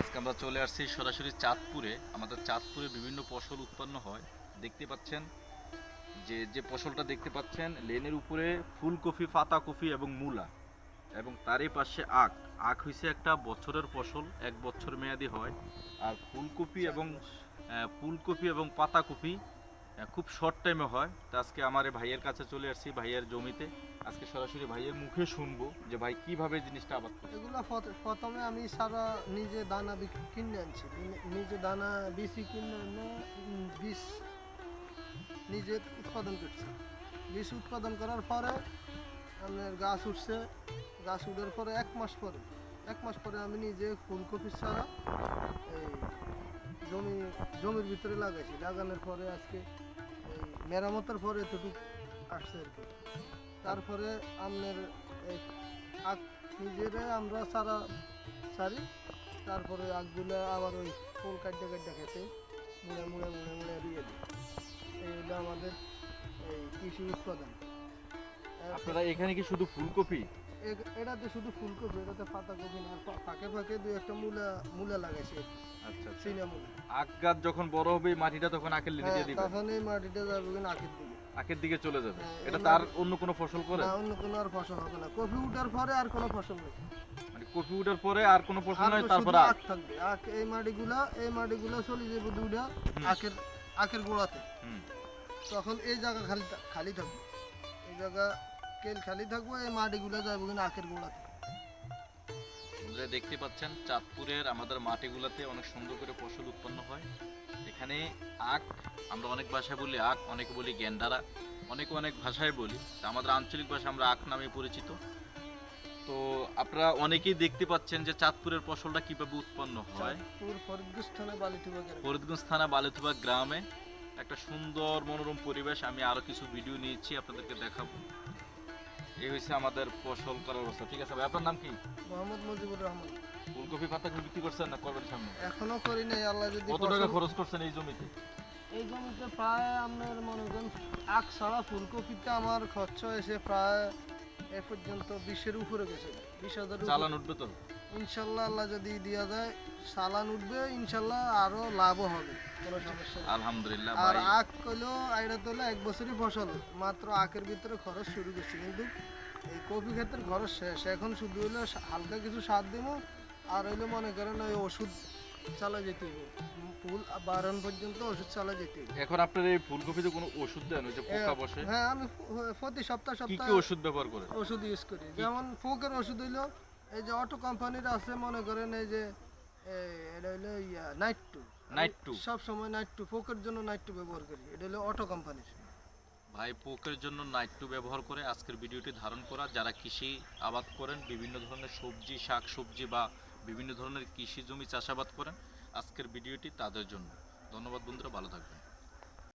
আজকে আমরা চলে আসছি সরাসরি চাঁদপুরে। আমাদের চাঁদপুরে বিভিন্ন ফসল উৎপন্ন হয়। দেখতে পাচ্ছেন যে যে ফসলটা দেখতে পাচ্ছেন লেনের উপরে ফুলকপি পাতাকপি এবং মূলা এবং তারই পাশে আখ। আখ হয়েছে একটা বছরের ফসল এক বছর মেয়াদি হয়। আর ফুলকপি এবং ফুলকপি এবং পাতাকপি খুব শর্ট টাইমে হয়। তো আজকে আমার ভাইয়ের কাছে চলে আসছি, ভাইয়ের জমিতে। আজকে সরাসরি ভাইয়ের মুখে শুনব যে ভাই কীভাবে জিনিসটা আবাদ করে এগুলো প্রথমে আমি সারা নিজে দানা কিনে আনছি। নিজে দানা বিসি কিনে এনে বীজ নিজে উৎপাদন করছি। বীজ উৎপাদন করার পরে আপনার গাছ উঠছে। গাছ উঠার পরে এক মাস পরে, এক মাস পরে আমি নিজে ফুলকপির চারা এই জমি, জমির ভিতরে লাগাইছি। লাগানোর পরে আজকে এই মেরামতের পরে এতটুকু আসছে আর কি। তারপরে আপনার এই আখ নিজেরে আমরা সারা সারি তারপরে আগগুলো আবার ওই ফুল কাটতে কাটতে খেতে মুড়ে মুড়ে মুড়ে মুড়ে দিয়ে দিই। এই হলো আমাদের এই কৃষি উৎপাদন। আপনারা এখানে কি শুধু ফুলকপি? এটাতে শুধু ফুলকপি এটাতে পাতাকপি না ফাঁকে ফাঁকে দুই একটা মূলা মূলা লাগাইছি। আচ্ছা চিনা মূলা। আখ গাছ যখন বড় হবে মাটিটা তখন আখের হ্যাঁ দিয়ে দিবেন তখন এই মাটিটা যাবে কিনা আখের দিকে। আখের দিকে চলে যাবে? হ্যাঁ, এটা তার অন্য কোনো ফসল করে? না অন্য কোনো আর ফসল হবে না। কফি উঠার পরে আর কোনো ফসল নেই। মানে কপি উঠার পরে আর কোনো ফসল নয় তারপর আখ থাকবে। আখ এই মাটিগুলা এই মাটিগুলা চলে যাবে দুইটা আখের আখের গোড়াতে। তখন এই জায়গা খালি খালি থাকবে। এই জায়গা কেল খালি থাকবে এই মাটিগুলা যাবে কিনা আখের গোড়াতে। বন্ধুরা দেখতে পাচ্ছেন চাঁদপুরের আমাদের মাটিগুলোতে অনেক সুন্দর করে ফসল উৎপন্ন হয়। এখানে আখ আমরা অনেক ভাষায় বলি আখ অনেকে বলি গেন্ডারা অনেক অনেক ভাষায় বলি। আমাদের আঞ্চলিক ভাষা আমরা আখ নামে পরিচিত। তো আপনারা অনেকেই দেখতে পাচ্ছেন যে চাঁদপুরের ফসলটা কীভাবে উৎপন্ন হয়। ফরিদগঞ্জ থানা বালুথুবা গ্রামে। একটা সুন্দর মনোরম পরিবেশ আমি আরও কিছু ভিডিও নিয়েছি আপনাদেরকে দেখাবো। এই হচ্ছে আমাদের ফসল করার অবস্থা। ঠিক আছে ভাই আপনার নাম কি? মোহাম্মদ মুজিবুর রহমান। ফুলকপি পাতা কি বিক্রি করছেন না করবেন সামনে? এখনও করি নাই আল্লাহ যদি কত টাকা খরচ করছেন এই জমিতে? এই জমিতে প্রায় আপনার মনে করেন আখ ছাড়া ফুলকপিতে আমার খরচ হয়েছে প্রায় এ পর্যন্ত বিশের উপরে গেছে বিশ হাজার চালান উঠবে তো? ইনশাল্লাহ আল্লাহ যদি দেওয়া যায় চালান উঠবে ইনশাল্লাহ আরও লাভও হবে। কোনো সমস্যা আলহামদুলিল্লাহ আর আখ কইলেও আইডা তোলে এক বছরই ফসল। মাত্র আখের ভিতরে খরচ শুরু করছি কিন্তু এই কপি ক্ষেত্রে খরচ শেষ। এখন শুধু হালকা কিছু সার দেবো আর হইল মনে করেন ওই ওষুধ চালা যেতে হবে ফুল বারণ পর্যন্ত ওষুধ চালা যেতে হবে এখন আপনার এই ফুলকপিতে কোনো ওষুধ দেন? ওই যে পোকা বসে? হ্যাঁ আমি প্রতি সপ্তাহ সপ্তাহ কি ওষুধ ব্যবহার করেন? ওষুধ ইউজ করি। যেমন ফোকের ওষুধ হইল এই যে অটো কোম্পানির আছে মনে করেন এই যে এটা হইল নাইট টু Night two? সব সময় নাইট টু ফোকের জন্য নাইট টু ব্যবহার করি। এটা হলো অটো কোম্পানির ভাই পোকের জন্য নাইট টু ব্যবহার করে আজকের ভিডিওটি ধারণ করা। যারা কৃষি আবাদ করেন বিভিন্ন ধরনের সবজি শাক সবজি বা বিভিন্ন ধরনের কৃষি জমি চাষাবাদ করেন আজকের ভিডিওটি তাদের জন্য। ধন্যবাদ বন্ধুরা ভালো থাকবেন।